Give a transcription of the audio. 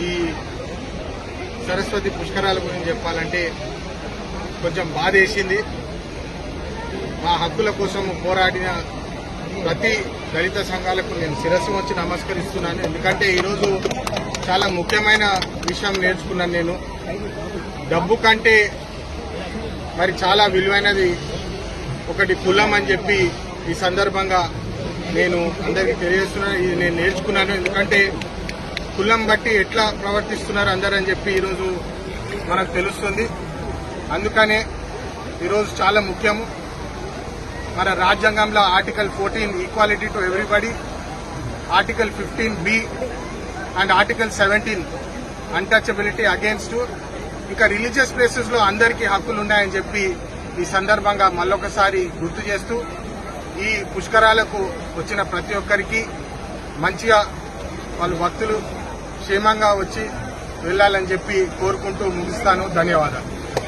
ఈ సరస్వతి పుష్కరాల గురించి చెప్పాలంటే కొంచెం బాధేసింది. మా హక్కుల కోసం పోరాడిన ప్రతి దళిత సంఘాలకు నేను శిరస్సు వచ్చి నమస్కరిస్తున్నాను. ఎందుకంటే ఈరోజు చాలా ముఖ్యమైన విషయం నేర్చుకున్నాను నేను. డబ్బు కంటే మరి చాలా విలువైనది ఒకటి కులం అని చెప్పి ఈ సందర్భంగా నేను అందరికీ తెలియజేస్తున్నాను. ఇది నేను నేర్చుకున్నాను. ఎందుకంటే కులం బట్టి ఎట్లా ప్రవర్తిస్తున్నారు అందరని అని చెప్పి ఈరోజు మనకు తెలుస్తుంది. అందుకనే ఈరోజు చాలా ముఖ్యము. మన రాజ్యాంగంలో article fourteen equality to everybody article fifteen B and article seventeen untouchability against. ఇంకా రిలీజియస్ ప్లేసెస్లో అందరికీ హక్కులు ఉన్నాయని చెప్పి ఈ సందర్భంగా మళ్ళొకసారి గుర్తు చేస్తూ ఈ పుష్కరాలకు వచ్చిన ప్రతి ఒక్కరికి మంచిగా వాళ్ళు భక్తులు క్షేమంగా వచ్చి వెళ్ళాలని చెప్పి కోరుకుంటూ ముగిస్తాను. ధన్యవాదాలు.